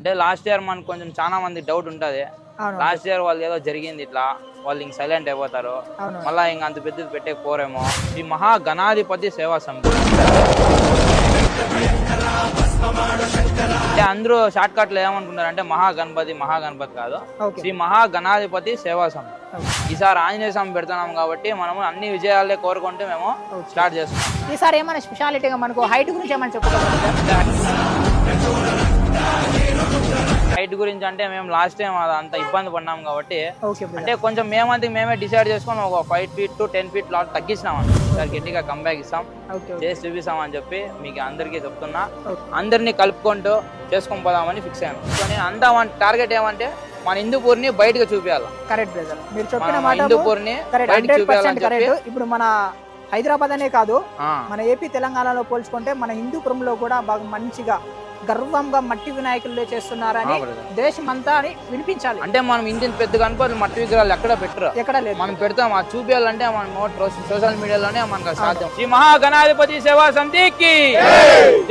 అంటే last year మనకు కొంచెం చాలా మంది డౌట్ ఉంటుంది. లాస్ట్ ఇయర్ వాళ్ళు ఏదో జరిగింది ఇట్లా. వాళ్ళు ఇంక సైలెంట్ అయిపోతారు. మళ్ళా ఇంక అంత పెద్దది పెట్టే పోరేమో ఈ మహా గణాధిపతి సేవా సమితి అంటే అందరూ షార్ట్ కట్లో ఏమనుకుంటారు అంటే మహా గణపతి మహా గణపతి కాదు. శ్రీ మహా గణాధిపతి సేవా సమితి ఈసారి ఆంజనేయ స్వామి పెడుతున్నాం కాబట్టి మనము అన్ని విజయాలే కోరుకుంటూ మేము స్టార్ట్ చేస్తున్నాం ఈసారి ఏమైనా స్పెషాలిటీగా మనకు హైట్ గురించి ఏమైనా చెప్పగలరా హైట్ గురించి అంటే మేము లాస్ట్ టైం అంత ఇబ్బంది పడినాం కాబట్టి అంటే కొంచెం మేమంతా మేమే డిసైడ్ చేసుకొని ఒక five feet to ten feet lot తగ్గించినాం sir గట్టిగా కంబ్యాక్ ఇస్తాం. చేసి చూపిస్తాం అని చెప్పి మీకు అందరికీ చెప్తున్నా. అందరినీ కలుపుకుంటూ చేసుకొని పోదామని ఫిక్స్ అయ్యాను సో నేను అంతా మన టార్గెట్ ఏమంటే మన హిందూపూర్ని బయటకు చూపించాలి కరెక్ట్ బ్రదర్ మీరు చెప్పిన మాట హిందూపూర్ని కరెక్ట్ ఇప్పుడు మన హైదరాబాద్ అనే కాదు మన ఏపీ తెలంగాణలో పోల్చుకుంటే మన హిందూపురంలో కూడా బాగా మంచిగా గర్వంగా మట్టి వినాయకులు చేస్తున్నారని brother. దేశం అంతా అని వినిపించాలి. అంటే మనం ఇంటిని పెద్ద కనుక మట్టి విగ్రహాలు ఎక్కడ పెట్టరు. ఎక్కడ లేదు. మనం పెడతాం అది చూపించాలంటే మనం సోషల్ మీడియాలోనే మనకు సాధ్యం. శ్రీ మహాగణాధిపతి సేవా సమితికి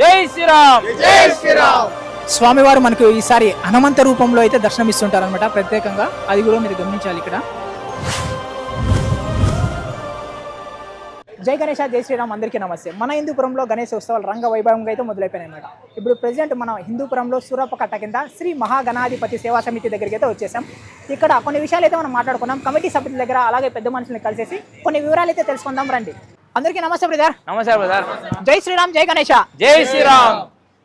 జై. శ్రీరామ్. జై శ్రీరామ్. స్వామివారు మనకు ఈసారి హనుమంత రూపంలో అయితే దర్శనమిస్తుంటారు అనమాట ప్రత్యేకంగా అది కూడా మీరు గమనించాలి ఇక్కడ. జై గణేష జై శ్రీరామ్ అందరికీ నమస్తే. మన హిందూపురంలో గణేష్ ఉత్సవాలు రంగ వైభవంగా అయితే మొదలైపోయినాయి అనమాట ఇప్పుడు ప్రెసెంట్ మనం హిందూపురంలో సూరపకట్ట కింద శ్రీ మహాగణాధిపతి సేవా సమితి దగ్గరికి అయితే వచ్చేసాం. ఇక్కడ కొన్ని విషయాలు అయితే మనం మాట్లాడుకున్నాం. కమిటీ సభ్యుల దగ్గర అలాగే పెద్ద మనుషుల్ని కలిసేసి కొన్ని వివరాలు అయితే తెలుసుకుందాం రండి. అందరికీ నమస్తే బ్రదర్. నమస్తే బ్రదర్. జై శ్రీరామ్ జై గణేష. జై శ్రీరామ్.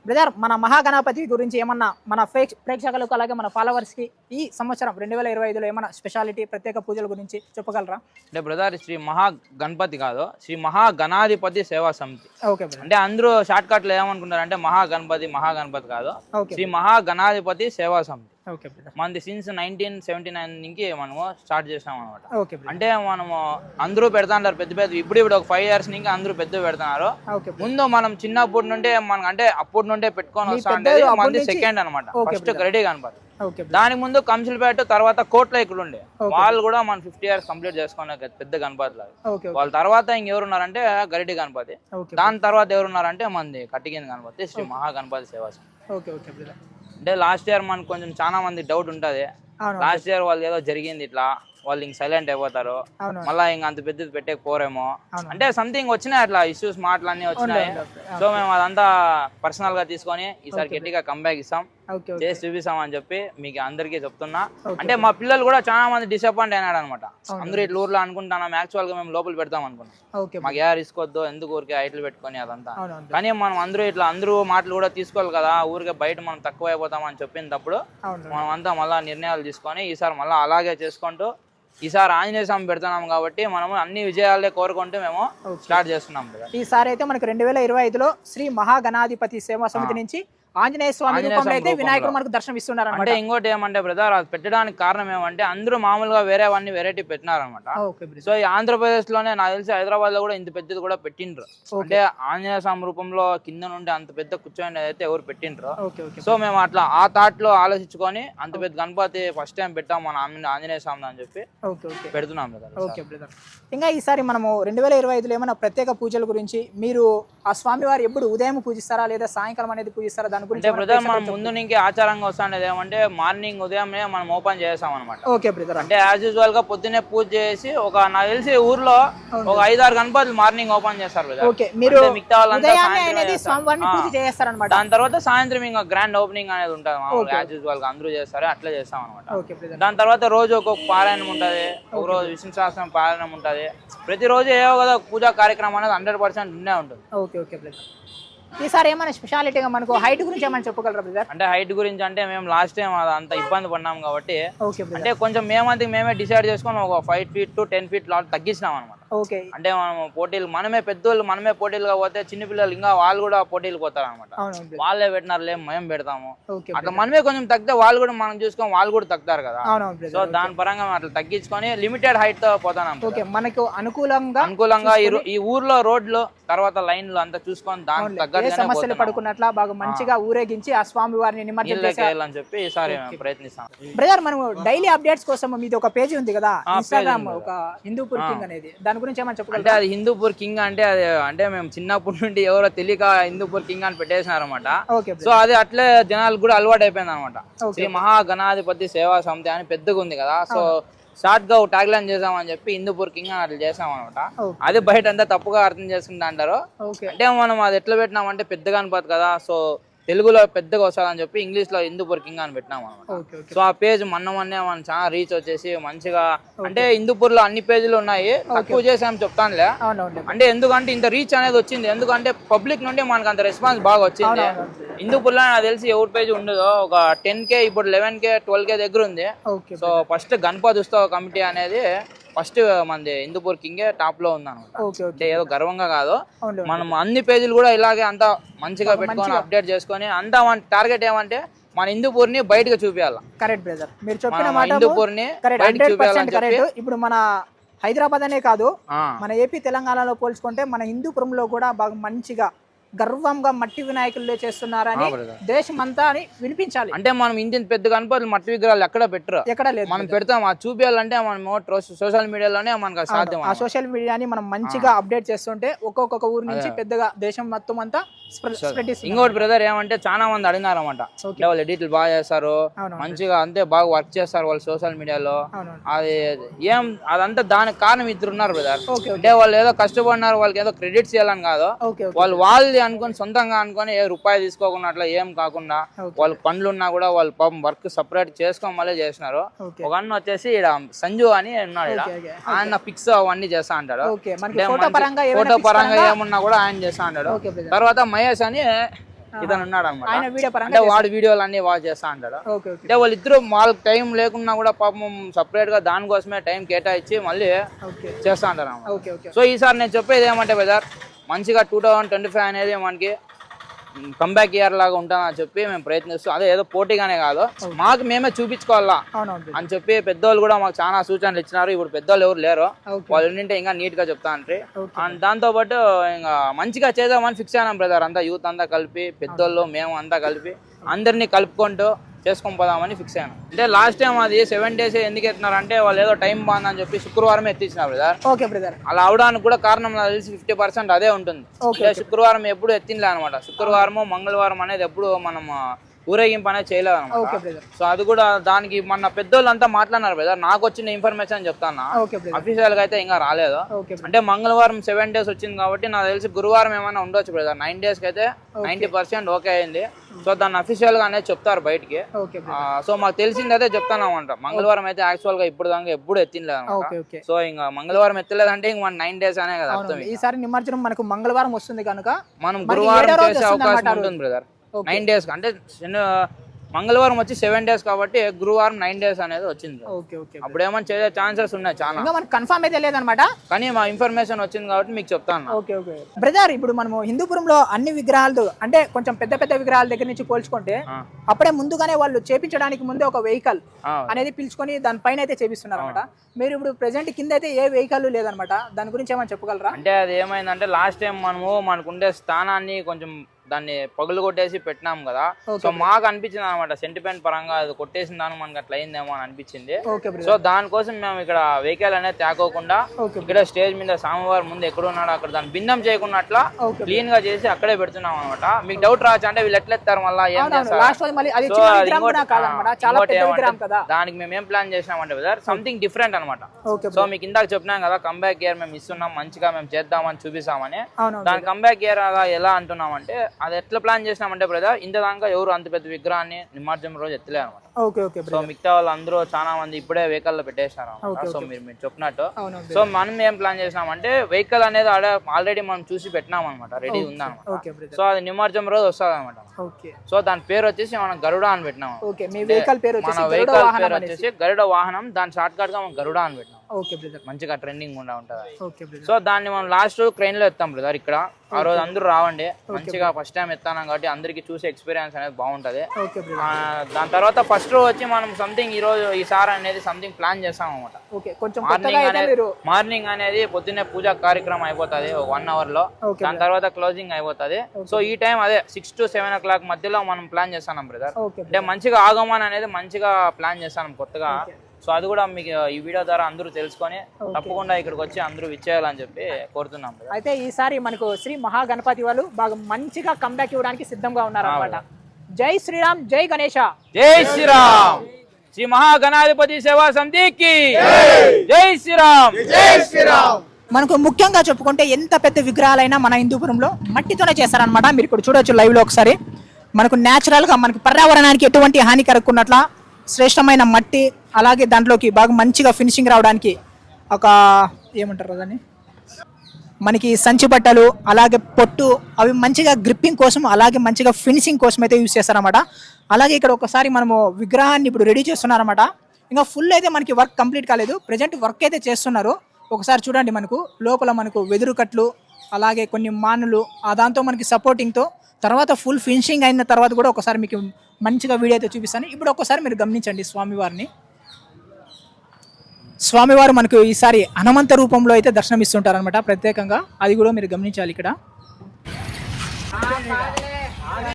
బ్రదర్ మన మహాగణపతి గురించి ఏమన్నా మన ప్రేక్ష- ప్రేక్షకులకు అలాగే మన followers కి ఈ సంవత్సరం రెండు వేల ఇరవై ఐదులో ఏమన్నా స్పెషాలిటీ ప్రత్యేక పూజల గురించి చెప్పగలరా? అంటే బ్రదర్ శ్రీ మహా గణపతి కాదు శ్రీ మహా గణాధిపతి సేవా సమితి. ఓకే అంటే అందరూ షార్ట్ కట్లో ఏమనుకుంటారు అంటే మహా గణపతి మహా గణపతి కాదు శ్రీ మహా గణాధిపతి సేవా సమితి. మనది సిన్స్ నైన్టీన్ సెవెంటీ నైన్ నుంచి మనము స్టార్ట్ చేసాం అనమాట అంటే మనము అందరూ పెడతాంటారు పెద్ద పెద్ద ఇప్పుడు ఇప్పుడు ఒక ఫైవ్ ఇయర్స్ నుంచి అందరూ పెద్ద పెడుతున్నారు. ముందు మనం చిన్నప్పటి నుండే మనం అంటే అప్పటి నుండే పెట్టుకొని వస్తా మనది సెకండ్ అనమాట ఫస్ట్ ఓకే brother. దానికి ముందు కంసిల్పేట తర్వాత కోట్ల ఇక్కడ ఉండే. వాళ్ళు కూడా మన ఫిఫ్టీ ఇయర్స్ కంప్లీట్ చేసుకునే పెద్ద గణపతి వాళ్ళ తర్వాత ఇంకెవరున్నారంటే గరిటి గణపతి దాని తర్వాత ఎవరున్నారంటే మనది కట్టికింది గణపతి శ్రీ మహా గణపతి సేవా సంఘం. ఓకే ఓకే అంటే లాస్ట్ ఇయర్ మనకు కొంచెం చాలా మంది డౌట్ ఉంటది. లాస్ట్ ఇయర్ వాళ్ళు ఏదో జరిగింది ఇట్లా. వాళ్ళు ఇంక సైలెంట్ అయిపోతారు. మళ్ళా ఇంక అంత పెద్దది పెట్టే అవును. అంటే సంథింగ్ వచ్చినాయి అట్లా ఇష్యూస్ మాటలు అన్ని వచ్చినాయి. సో మేము అదంతా పర్సనల్గా తీసుకొని ఈసారి గట్టిగా కంబ్యాక్ ఇస్తాం. చేసి చూపిస్తాం అని చెప్పి మీకు అందరికీ చెప్తున్నా. అంటే మా పిల్లలు కూడా చాలా మంది డిసప్పాయింట్ అయినాడు అనమాట అందరూ ఇట్లా ఊర్లో అనుకుంటున్నాం యాక్చువల్గా మేము లోపల పెడతాం అనుకున్నాం. మాకు ఏ రిస్క్ వద్దు ఎందుకు ఊరికే ఐట్లు పెట్టుకొని అదంతా. కానీ మనం అందరూ ఇట్లా అందరూ మాటలు కూడా తీసుకోవాలి కదా ఊరికే బయట మనం తక్కువ అయిపోతాం అని చెప్పినప్పుడు మనం అంతా మళ్ళా నిర్ణయాలు తీసుకొని ఈసారి మళ్ళీ అలాగే చేసుకుంటూ ఈసారి ఆంజనేయ స్వామి పెడుతున్నాం కాబట్టి మనము అన్ని విజయాలే కోరుకుంటూ మేము. స్టార్ట్ చేస్తున్నాం ఈసారి అయితే మనకు రెండు వేల ఇరవై ఐదులో శ్రీ మహాగణాధిపతి సేవా సమితి నుంచి ఆంజనేయ స్వామి రూపంలో అయితే. వినాయకుడు మనకు దర్శనం ఇస్తున్నారు అంటే ఇంకోటి ఏమంటే బ్రదర్ అది పెట్టడానికి కారణం ఏమంటే అందరూ మామూలుగా వేరే వాడిని వెరైటీ పెట్టినారనమాట సో ఈ ఆంధ్రప్రదేశ్లోనే నాకు తెలిసి హైదరాబాద్లో కూడా ఇంత పెద్దది కూడా పెట్టిండ్రు. అంటే ఆంజనేయ స్వామి రూపంలో కింద నుండి అంత పెద్ద కూర్చొని అయితే ఎవరు పెట్టిండ్రు. సో మేము అట్లా ఆ థాట్లో ఆలోచించుకొని అంత పెద్ద గణపతి ఫస్ట్ టైం పెట్టాం మన ఆంజనే- ఆంజనేయ స్వామి అని చెప్పి పెడుతున్నాం బ్రదర్ ఇంకా ఈసారి మనము రెండు వేల ఇరవై ఐదులో ఏమైనా ప్రత్యేక పూజల గురించి మీరు ఆ స్వామివారు ఎప్పుడు ఉదయం పూజిస్తారా లేదా సాయంకాలం అనేది పూజిస్తారా? దాని గురించి అంటే బ్రదర్ మనం ముందు నుంచి ఆచారంగా వస్తుండేది ఏమంటే మార్నింగ్ ఉదయమే మనం ఓపెన్ చేసాం అనమాట. Okay brother. అంటే యాజ్ యూజువల్గా పొద్దున్నే పూజ చేసి ఒక నాకు తెలిసి ఊర్లో ఒక ఐదారు గణపతులు మార్నింగ్ ఓపెన్ చేస్తారు బ్రదర్. ఓకే మీరు మిగతా వాళ్ళంతా దాని తర్వాత సాయంత్రం ఇంకా గ్రాండ్ ఓపెనింగ్ అనేది ఉంటుంది మామూలుగా. యాజ్ యూజువల్గా అందరూ చేస్తారు అట్లా చేస్తాం అనమాట దాని తర్వాత రోజు ఒక్కొక్క పారాయణం ఉంటుంది ఒక రోజు విష్ణు సహస్రం పారాయణం ఉంటుంది. ప్రతిరోజు ఏవో కదా పూజా కార్యక్రమం అనేది హండ్రెడ్ పర్సెంట్ ఉండే ఉంటుంది. ఓకే ఓకే ఈసారి ఏమైనా స్పెషాలిటీగా మనకు హైట్ గురించి ఏమైనా చెప్పగలరా బ్రదర్ అంటే హైట్ గురించి అంటే మేము లాస్ట్ టైం అంత ఇబ్బంది పడినాం కాబట్టి అంటే కొంచెం మేమంతా మేమే డిసైడ్ చేసుకొని ఒక five feet to ten feet lot తగ్గించినాం అనమాట ఓకే. అంటే మనం పోటీలు మనమే పెద్దోళ్ళు మనమే పోటీలుగా పోతే చిన్నపిల్లలు ఇంకా వాళ్ళు కూడా పోటీలు పోతారు అనమాట. వాళ్ళే పెట్టినారులే మేము పెడతాము. అట్లా మనమే కొంచెం తగ్గితే వాళ్ళు కూడా మనం చూసుకొని వాళ్ళు కూడా తగ్గుతారు కదా. సో దాని పరంగా అట్లా తగ్గించుకొని లిమిటెడ్ హైట్తో పోతాం ఓకే మనకు అనుకూలంగా అనుకూలంగా ఈ ఊర్లో రోడ్లు తర్వాత లైన్లు అంతా చూసుకొని ఏ తగ్గట్టుగానే సమస్యలు. పడుకున్నట్లా బాగా మంచిగా ఊరేగించి ఆ స్వామి వారిని నిమజ్జనం వెళ్ళాలని చెప్పి ఈసారి ప్రయత్నిస్తాం. బ్రదర్ మనం డైలీ అప్డేట్స్ కోసం మీది ఒక పేజీ ఉంది కదా ఇన్స్టాగ్రామ్ ఒక హిందూ అనేది. దాని గురించి ఏమైనా అంటే చెప్పగలరా అది హిందూపూర్ కింగ్ అంటే అది అంటే మేము చిన్నప్పటి నుండి ఎవరో తెలియక హిందూపూర్ కింగ్ అని పెట్టేసినారు అనమాట ఓకే సో అది అట్లే జనాలకు కూడా అలవాటు అయిపోయింది అనమాట. శ్రీ మహాగణాధిపతి సేవా సమితి అని పెద్దగా ఉంది కదా సో షార్ట్గా ట్యాగ్ లైన్ చేసామని చెప్పి హిందూపూర్ కింగ్ అని అట్లా చేసాం అనమాట. అది బయట అంతా తప్పుగా అర్థం చేసుకుంటా అంటారు. అంటే మనం అది ఎట్లా పెట్టినామంటే పెద్దగా అనిపోదు కదా సో తెలుగులో పెద్దగా వస్తుందని చెప్పి ఇంగ్లీష్లో హిందూపూర్ కింగ్ అని పెట్టినాం అనమాట సో ఆ పేజ్ మొన్న మొన్నే మన చాలా రీచ్ వచ్చేసి మంచిగా అంటే హిందూపూర్లో అన్ని పేజీలు ఉన్నాయి. తక్కువ చేసాం చెప్తానులే. అంటే ఎందుకంటే ఇంత రీచ్ అనేది వచ్చింది. ఎందుకంటే పబ్లిక్ నుండి మనకు అంత రెస్పాన్స్ బాగా వచ్చింది. హిందూపూర్లో నాకు తెలిసి ఎవరి పేజ్ ఉండదు ఒక టెన్ కే ఇప్పుడు లెవెన్ కే ట్వెల్వ్ కే దగ్గర ఉంది. సో ఫస్ట్ గణపతి ఉత్సవ కమిటీ అనేది ఫస్ట్ మనది హిందూపూర్ కింగే టాప్లో ఉంది అనమాట అంటే ఏదో గర్వంగా కాదు. మనం అన్ని పేజీలు కూడా ఇలాగే అంతా మంచిగా పెట్టుకొని అప్డేట్ చేసుకొని అంతా మన టార్గెట్ ఏమంటే మన హిందూపూర్ని బయటకు చూపించాలి కరెక్ట్ బ్రదర్ మీరు చెప్పిన మన మాట కరెక్ట్ ఇప్పుడు మన హైదరాబాద్ అనే కాదు మన ఏపీ తెలంగాణలో పోల్చుకుంటే మన హిందూపురంలో కూడా బాగా మంచిగా గర్వంగా మట్టి వినాయకులు చేస్తున్నారని ఆ, brother. దేశం అంతా అని వినిపించాలి. అంటే మనం ఇంత పెద్ద గణపతులు మట్టి విగ్రహాలు ఎక్కడ పెట్టరు. ఎక్కడ లేదు మనం పెడతాం ఆ చూపించాలంటే మనం సోషల్ మీడియాలోనే మనకు సాధ్యం ఆ సోషల్ మీడియాని మనం మంచిగా అప్డేట్ చేస్తుంటే ఒక్కొక్క ఊరు నుంచి పెద్దగా దేశం మొత్తం అంతా ఇంకోటి బ్రదర్ ఏమంటే చాలా మంది అడిగినారు అనమాట. వాళ్ళు ఎడిట్లు బాగా చేస్తారు మంచిగా అంతే బాగా వర్క్ చేస్తారు వాళ్ళు సోషల్ మీడియాలో. అది ఏం అదంతా దానికి కారణం ఇద్దరు ఉన్నారు బ్రదర్. అంటే వాళ్ళు ఏదో కష్టపడినారు వాళ్ళకి ఏదో క్రెడిట్స్ ఇవ్వాలని కాదు. వాళ్ళు వాళ్ళది అనుకొని సొంతంగా అనుకొని ఏ రూపాయి తీసుకోకుండా అట్లా ఏం కాకుండా. వాళ్ళ పనులు ఉన్నా కూడా వాళ్ళు పాపం వర్క్ సపరేట్ చేసుకొని మళ్ళీ చేసినారు. ఒక అన్న వచ్చేసి ఈడ సంజు అని ఉన్నాడు ఓకే. ఆయన ఫిక్స్ అవన్నీ చేస్తా అంటాడు. ఫోటో పరంగా ఏమున్నా కూడా ఆయన చేస్తా అంటాడు. తర్వాత మహేష్ అని ఇతను ఉన్నాడు అనమాట అంటే వాడు వీడియోలు అన్ని వాచ్ చేస్తా అంటాడు. అంటే వాళ్ళిద్దరు వాళ్ళకి టైం లేకున్నా కూడా పాపం సపరేట్గా దానికోసమే టైం కేటాయించి మళ్ళీ చేస్తా అంటారు సో ఈసారి నేను చెప్పేది ఏమంటే బ్రదర్ మంచిగా టూ థౌజండ్ ట్వంటీ ఫైవ్ అనేది మనకి కంబ్యాక్ ఇయర్ లాగా ఉంటుందని చెప్పి మేము ప్రయత్నిస్తూ అదే ఏదో పోటీగానే కాదు. మాకు మేమే చూపించుకోవాలా అని చెప్పి పెద్దోళ్ళు కూడా మాకు చాలా సూచనలు ఇచ్చినారు. ఇప్పుడు పెద్దోళ్ళు ఎవరు లేరు. వాళ్ళు ఉండింటే ఇంకా నీట్గా చెప్తా అంటే అండ్ దాంతో పాటు ఇంకా మంచిగా చేద్దామని ఫిక్స్ అయినాం బ్రదర్ అంతా యూత్ అంతా కలిపి పెద్దోళ్ళు మేము అంతా కలిపి అందరినీ కలుపుకుంటూ చేసుకొని పోదామని ఫిక్స్ అయ్యాను అంటే లాస్ట్ టైం అది సెవెన్ డేస్ ఎందుకు ఎత్తున్నారు అంటే వాళ్ళు ఏదో టైం బాగుందని చెప్పి శుక్రవారం ఎత్తించినారు బ్రదర్ ఓకే బ్రదర్ అలా అవడానికి కూడా కారణం నాకు తెలిసి ఫిఫ్టీ పర్సెంట్ అదే ఉంటుంది. శుక్రవారం ఎప్పుడు ఎత్తినలే అనమాట శుక్రవారము మంగళవారం అనేది ఎప్పుడు మనం ఊరేగింపు అనేది చేయలేదు సో అది కూడా దానికి మన పెద్దోళ్ళు అంతా మాట్లాడినారు బ్రదర్ నాకు వచ్చిన ఇన్ఫర్మేషన్ చెప్తాను? అఫీషియల్గా అయితే ఇంకా రాలేదు. అంటే మంగళవారం సెవెన్ డేస్ వచ్చింది కాబట్టి నాకు తెలిసి గురువారం ఏమైనా ఉండొచ్చు బ్రదర్ నైన్ డేస్కి అయితే నైన్టీ పర్సెంట్ ఓకే అయింది. సో దాన్ని అఫీషియల్గా అనేది చెప్తారు బయటికి. సో మాకు తెలిసింది అయితే చెప్తాను అనమాట మంగళవారం అయితే యాక్చువల్గా ఇప్పుడు దాకా ఎప్పుడు ఓకే సో ఇంకా మంగళవారం ఎత్తలేదంటే ఇంక మన నైన్ డేస్ అనే కదా అర్థం ఈసారి నిమజ్జనం మనకు మంగళవారం వస్తుంది కనుక మనం గురువారం చేసే అవకాశం ఉంటుంది బ్రదర్. నైన్ డేస్ అంటే మంగళవారం వచ్చి సెవెన్ డేస్ కాబట్టి గురువారం నైన్ డేస్ అనేది వచ్చింది. అప్పుడు ఏమైనా చేసే ఛాన్సెస్ ఉన్నాయి చాలా. మనకు కన్ఫర్మ్ అయితే లేదనమాట. కానీ మా ఇన్ఫర్మేషన్ వచ్చింది కాబట్టి మీకు చెప్తాను ఓకే ఓకే బ్రదర్ ఇప్పుడు మనము హిందూపురంలో అన్ని విగ్రహాలు అంటే కొంచెం పెద్ద పెద్ద విగ్రహాల దగ్గర నుంచి పోల్చుకుంటే. అప్పుడే ముందుగానే వాళ్ళు చేపించడానికి ముందే ఒక వెహికల్ అనేది పిలుచుకొని దానిపైన అయితే చేపిస్తున్నారు అనమాట మీరు ఇప్పుడు ప్రెసెంట్ కింద అయితే ఏ వెహికల్ లేదనమాట. దాని గురించి ఏమైనా చెప్పగలరా? అంటే అది ఏమైందంటే లాస్ట్ టైం మనము మనకుండే స్థానాన్ని కొంచెం దాన్ని పగులు కొట్టేసి పెట్టినాం కదా. సో మాకు అనిపించింది అనమాట సెంటిమెంట్ పరంగా అది కొట్టేసిన దానికి మనకి అట్లా అయిందేమో అని అనిపించింది. సో దానికోసం మేము ఇక్కడ వెహికల్ అనేది తేకోకుండా ఇక్కడ స్టేజ్ మీద స్వామివారి ముందు ఎక్కడ ఉన్నాడో అక్కడ దాన్ని భిన్నం చేయకుండా అట్లా క్లీన్గా చేసి అక్కడే పెడుతున్నాం అనమాట మీకు డౌట్ రావచ్చు అంటే వీళ్ళు ఎట్లా ఎత్తారు మళ్ళీ ఏం చేస్తారు? దానికి మేము ఏం ప్లాన్ చేసినామంటే బ్రదర్ సంథింగ్ డిఫరెంట్ అనమాట సో మీకు ఇందాక చెప్పినాం కదా కంబ్యాక్ ఇయర్ మేము ఇస్తున్నాం మంచిగా మేము చేద్దామని చూపిస్తామని. దాని కంబ్యాక్ ఇయర్ అలా ఎలా అంటున్నామంటే అది ఎట్లా ప్లాన్ చేసినామంటే బ్రదర్ ఇంత దాకా ఎవరు అంత పెద్ద విగ్రహాన్ని నిమజ్జనం రోజు ఎత్తలే అనమాట. ఓకే ఓకే సో మిగతా వాళ్ళు అందరూ చాలా మంది ఇప్పుడే వెహికల్లో అనమాట. సో మీరు మీరు చెప్పినట్టు. సో మనం ఏం ప్లాన్ చేసినామంటే వెహికల్ అనేది ఆల్రెడీ మనం చూసి పెట్టినాం అనమాట రెడీ ఉందన్నమాట బ్రదర్ సో అది నిమజ్జనం రోజు వస్తుంది అనమాట సో దాని పేరు వచ్చేసి మనం గరుడ అని పెట్టినాం మన వెహికల్ పేరు వచ్చేసి గరుడ వాహనం దాని షార్ట్ కట్గా మనం గరుడ అని పెట్టినాం ఓకే బ్రదర్. మంచిగా ట్రెండింగ్ ఉండా ఉంటది? Okay brother. సో దాన్ని మనం లాస్ట్ క్రెయిన్లో ఎత్తాం బ్రదర్ ఇక్కడ. ఆ రోజు అందరూ రావండి. మంచిగా ఫస్ట్ టైం ఎత్తాను కాబట్టి అందరికి చూసే ఎక్స్పీరియన్స్ అనేది బాగుంటది. ఓకే దాని తర్వాత ఫస్ట్ రోజు వచ్చి మనం సంథింగ్ ఈ రోజు ఈసారి అనేది సంథింగ్ ప్లాన్ చేస్తాం అనమాట ఓకే కొంచెం మార్నింగ్ అనేది మీరు మార్నింగ్ అనేది పొద్దున్నే పూజా కార్యక్రమం అయిపోతుంది వన్ అవర్లో. దాని తర్వాత క్లోజింగ్ అయిపోతుంది. సో ఈ టైం అదే six to seven o'clock మధ్యలో మనం ప్లాన్ చేస్తాం బ్రదర్. అంటే మంచిగా ఆగమన్ అనేది మంచిగా ప్లాన్ చేస్తాం కొత్తగా. సో అది కూడా మీకు ఈ వీడియో ద్వారా అందరూ తెలుసుకొని తప్పకుండా ఇక్కడికి వచ్చి అందరూ విచ్చేయాలని చెప్పి కోరుతున్నాం. అయితే ఈసారి మనకు శ్రీ మహాగణపతి వాళ్ళు బాగా మంచిగా కంబ్యాక్ ఇవ్వడానికి సిద్ధంగా ఉన్నారన్నమాట. జై శ్రీరామ్ జై గణేష. జై శ్రీరామ్. శ్రీ మహాగణాధిపతి సేవా సమితికి జై. శ్రీరామ్. జై శ్రీరామ్. మనకు ముఖ్యంగా చెప్పుకుంటే ఎంత పెద్ద విగ్రహాలైనా మన హిందూపురంలో మట్టితోనే చేస్తారనమాట మీరు ఇక్కడ చూడొచ్చు లైవ్లో ఒకసారి. మనకు న్యాచురల్గా మనకు పర్యావరణానికి ఎటువంటి హాని కలగకున్నట్ల శ్రేష్టమైన మట్టి అలాగే దాంట్లోకి బాగా మంచిగా ఫినిషింగ్ రావడానికి ఒక ఏమంటారు దాన్ని? మనకి సంచి బట్టలు అలాగే పొట్టు అవి మంచిగా గ్రిప్పింగ్ కోసం అలాగే మంచిగా ఫినిషింగ్ కోసం అయితే యూస్ చేస్తారనమాట అలాగే ఇక్కడ ఒకసారి మనము విగ్రహాన్ని ఇప్పుడు రెడీ చేస్తున్నారనమాట ఇంకా ఫుల్ అయితే మనకి వర్క్ కంప్లీట్ కాలేదు. ప్రజెంట్ వర్క్ అయితే చేస్తున్నారు. ఒకసారి చూడండి మనకు. లోపల మనకు వెదురు కట్లు అలాగే కొన్ని మానులు దాంతో మనకి సపోర్టింగ్తో తర్వాత ఫుల్ ఫినిషింగ్ అయిన తర్వాత కూడా ఒకసారి మీకు మంచిగా వీడియో అయితే చూపిస్తాను. ఇప్పుడు ఒకసారి మీరు గమనించండి స్వామివారిని. స్వామివారు మనకు ఈసారి హనుమంత రూపంలో అయితే దర్శనం ఇస్తుంటారనమాట ప్రత్యేకంగా అది కూడా మీరు గమనించాలి ఇక్కడ.